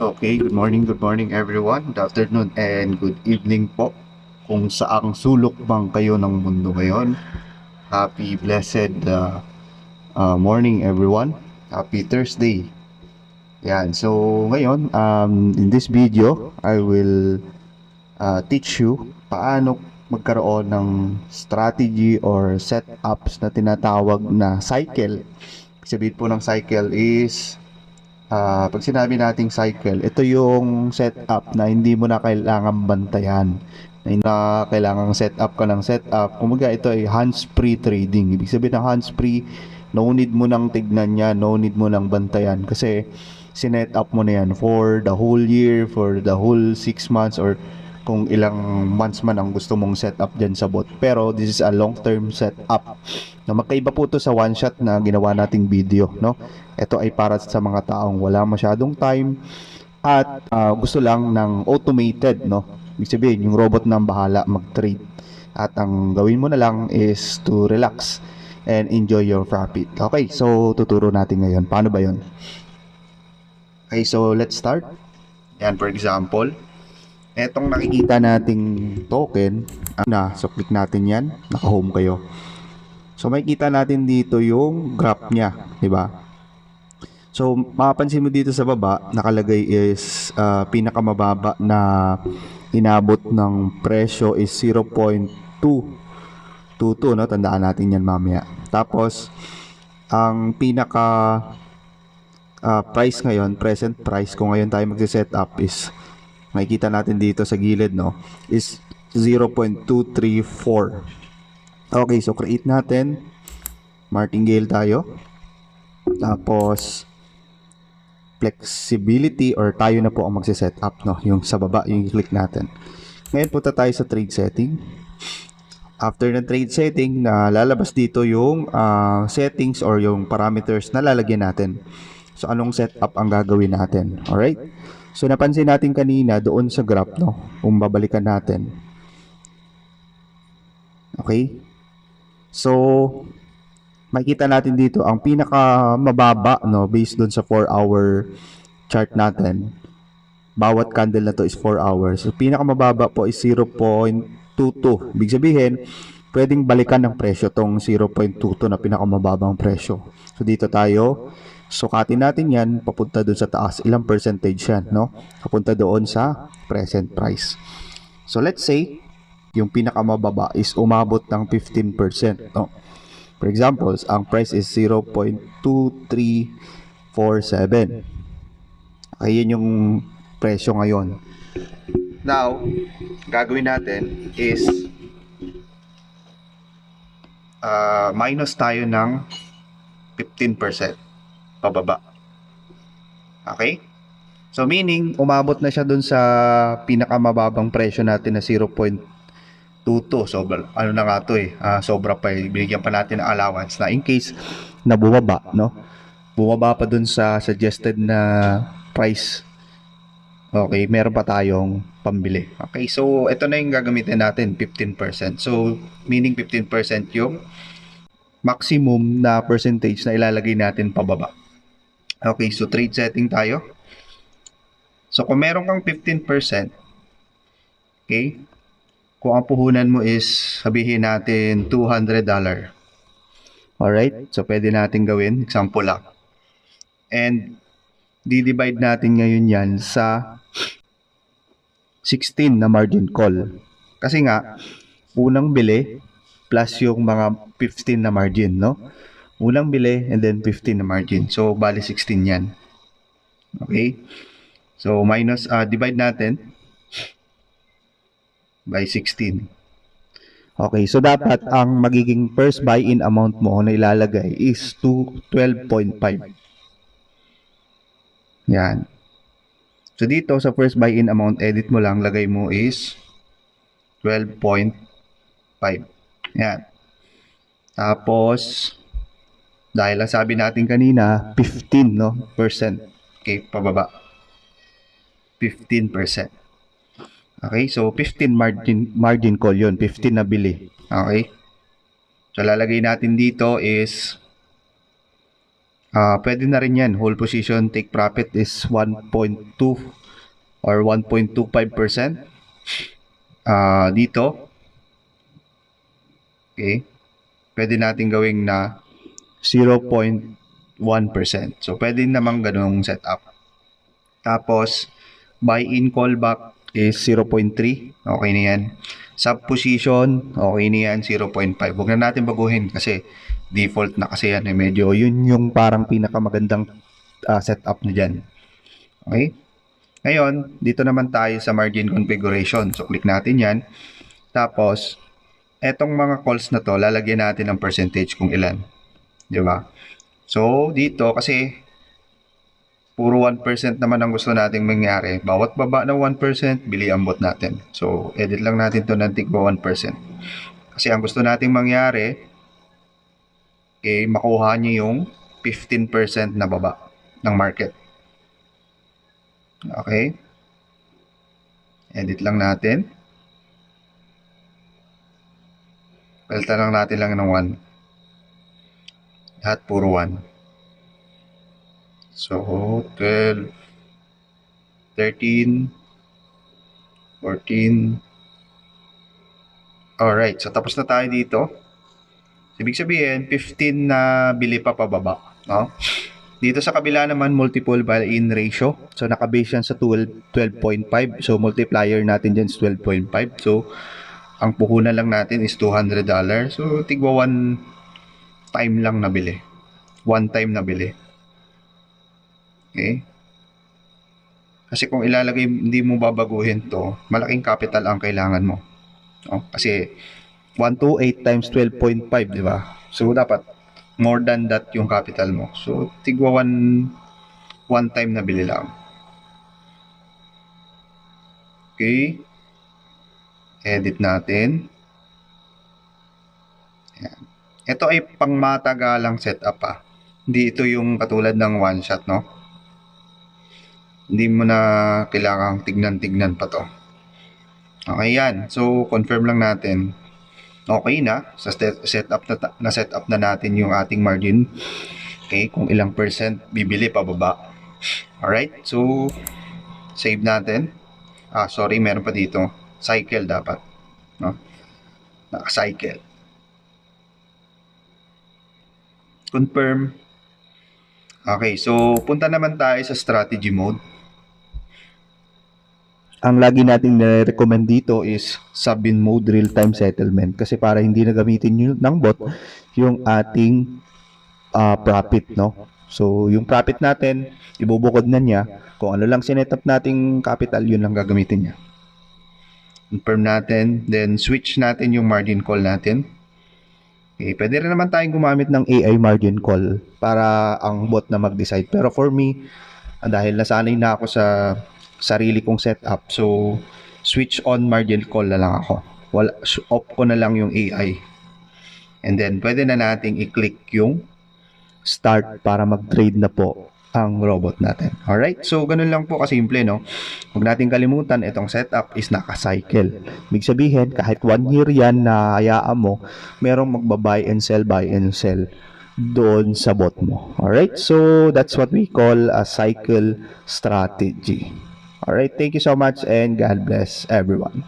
Okay, good morning, good morning everyone. Good afternoon and good evening po. Kung saang sulok bang kayo ng mundo ngayon. Happy blessed uh, uh, morning everyone. Happy Thursday. Yan, so ngayon, um, in this video, I will uh, teach you paano magkaroon ng strategy or setups na tinatawag na cycle. Sabihin po ng cycle is Ah, pag sinabi nating cycle, ito yung setup na hindi mo na kailangan bantayan. Na kailangan setup ka ng setup. Kumaga ito ay hands-free trading. Ibig sabihin ng hands-free, no need mo nang tignan niya, no need mo nang bantayan. Kasi sinet up mo na yan for the whole year, for the whole 6 months, or kung ilang months man ang gusto mong setup dyan sa bot. Pero this is a long-term setup. Na magkaiba po to sa one shot na ginawa nating video, no? Ito ay para sa mga taong wala masyadong time at ah, gusto lang ng automated, no? Ibig sabihin, yung robot na bahala mag-trade. At ang gawin mo na lang is to relax and enjoy your profit. Okay, so tuturo natin ngayon. Paano ba yon? Okay, so let's start. Yan, for example, etong nakikita nating token, ano na, so click natin yan, naka-home kayo. So makikita natin dito yung graph niya, di ba? So mapapansin mo dito sa baba, nakalagay is ah, pinakamababa na inabot ng presyo is 0.222, no? Tandaan natin yan mamaya. Tapos ang pinaka ah, price ngayon, present price kung ngayon tayo magse-set up is makikita natin dito sa gilid, no? Is 0.234. Okay, so create natin. Martingale tayo. Tapos, flexibility or tayo na po ang magse-set up, no? Yung sa baba, yung click natin. Ngayon, punta tayo sa trade setting. After ng trade setting, na lalabas dito yung ah, settings or yung parameters na lalagyan natin. So, anong setup ang gagawin natin? Alright? So, napansin natin kanina doon sa graph, no? Kung babalikan natin. Okay? So, makikita natin dito ang pinaka mababa no based doon sa 4 hour chart natin. Bawat candle na to is 4 hours. So, pinaka mababa po is 0.22. Ibig sabihin, pwedeng balikan ng presyo tong 0.22 na pinakamababang presyo. So, dito tayo. Sukatin natin yan papunta doon sa taas. Ilang percentage yan, no? Papunta doon sa present price. So, let's say, yung pinakamababa is umabot ng 15%, no? For example, ang price is 0.2347. Okay, yun yung presyo ngayon. Now, gagawin natin is uh, minus tayo ng 15% pababa. Okay? So meaning, umabot na siya dun sa pinakamababang presyo natin na 0.22. So, ano na nga to eh, ah, sobra pa eh. Binigyan pa natin ng allowance na in case na bumaba, no? Bumaba pa dun sa suggested na price. Okay, meron pa tayong pambili. Okay, so ito na yung gagamitin natin, 15%. So, meaning 15% yung maximum na percentage na ilalagay natin pababa. Okay, so trade setting tayo. So, kung meron kang 15%, okay, kung ang puhunan mo is, sabihin natin, $200. Alright? So, pwede natin gawin. Example lang. And, di-divide natin ngayon yan sa 16 na margin call. Kasi nga, unang bili plus yung mga 15 na margin, no? Unang bili and then 15 na margin. So, bali 16 yan. Okay? So, minus, ah, divide natin by 16. Okay, so dapat ang magiging first buy-in amount mo na ilalagay is to 12.5. Yan. So dito sa first buy-in amount, edit mo lang, lagay mo is 12.5. Yan. Tapos, dahil lang sabi natin kanina, 15 no, percent. Okay, pababa. 15%. Okay, so 15 margin margin call 'yon, 15 na bili. Okay? So lalagay natin dito is Ah, pwede na rin yan. Whole position take profit is 1.2 or 1.25%. Ah, dito. Okay. Pwede natin gawing na 0.1%. So, pwede namang ganung setup. Tapos, buy-in callback is 0.3. Okay na yan. Sub position, okay na yan, 0.5. Huwag na natin baguhin kasi default na kasi yan. Eh. Medyo yun yung parang pinakamagandang ah, setup na dyan. Okay? Ngayon, dito naman tayo sa margin configuration. So, click natin yan. Tapos, etong mga calls na to, lalagyan natin ng percentage kung ilan. Di ba? So, dito kasi puro 1% naman ang gusto nating mangyari. Bawat baba ng 1%, bili ang bot natin. So, edit lang natin to ng tigba 1%. Kasi ang gusto nating mangyari, okay, makuha niyo yung 15% na baba ng market. Okay? Edit lang natin. Palitan lang natin lang ng 1. Lahat puro 1. So, 12, 13, 14. Alright, so tapos na tayo dito. Ibig sabihin, 15 na bili pa pababa. No? Dito sa kabila naman, multiple buy-in ratio. So, nakabase yan sa 12, 12.5. So, multiplier natin dyan is 12.5. So, ang puhunan lang natin is $200. So, tigwa one time lang nabili. One time nabili. Okay? Kasi kung ilalagay, hindi mo babaguhin to, malaking capital ang kailangan mo. No? Kasi 128 times 12.5, di ba? So, dapat more than that yung capital mo. So, tigwa one, one time na bili lang. Okay. Edit natin. Ayan. Ito ay pangmatagalang setup ah. Hindi ito yung katulad ng one shot, no? Hindi mo na kailangang tignan-tignan pa to. Okay yan. So, confirm lang natin. Okay na. Sa set- setup na, na setup na natin yung ating margin. Okay, kung ilang percent bibili pababa. Alright, so save natin. Ah, sorry, meron pa dito. Cycle dapat. No? Naka-cycle. Confirm. Okay, so punta naman tayo sa strategy mode. Ang lagi nating nare-recommend dito is sub-in mode real-time settlement kasi para hindi na gamitin ng bot yung ating ah, profit, no? So, yung profit natin, ibubukod na niya. Kung ano lang sinetup nating capital, yun lang gagamitin niya. Confirm natin, then switch natin yung margin call natin. Okay, pwede rin naman tayong gumamit ng AI margin call para ang bot na mag-decide. Pero for me, ah, dahil nasanay na ako sa sarili kong setup, so switch on margin call na lang ako. Wala, off ko na lang yung AI. And then, pwede na nating i-click yung start para mag-trade na po ang robot natin. Alright? So, ganun lang po kasimple, no? Huwag natin kalimutan, itong setup is naka-cycle. Ibig sabihin, kahit one year yan na hayaan mo, merong magbabuy and sell, buy and sell doon sa bot mo. Alright? So, that's what we call a cycle strategy. Alright? Thank you so much and God bless everyone.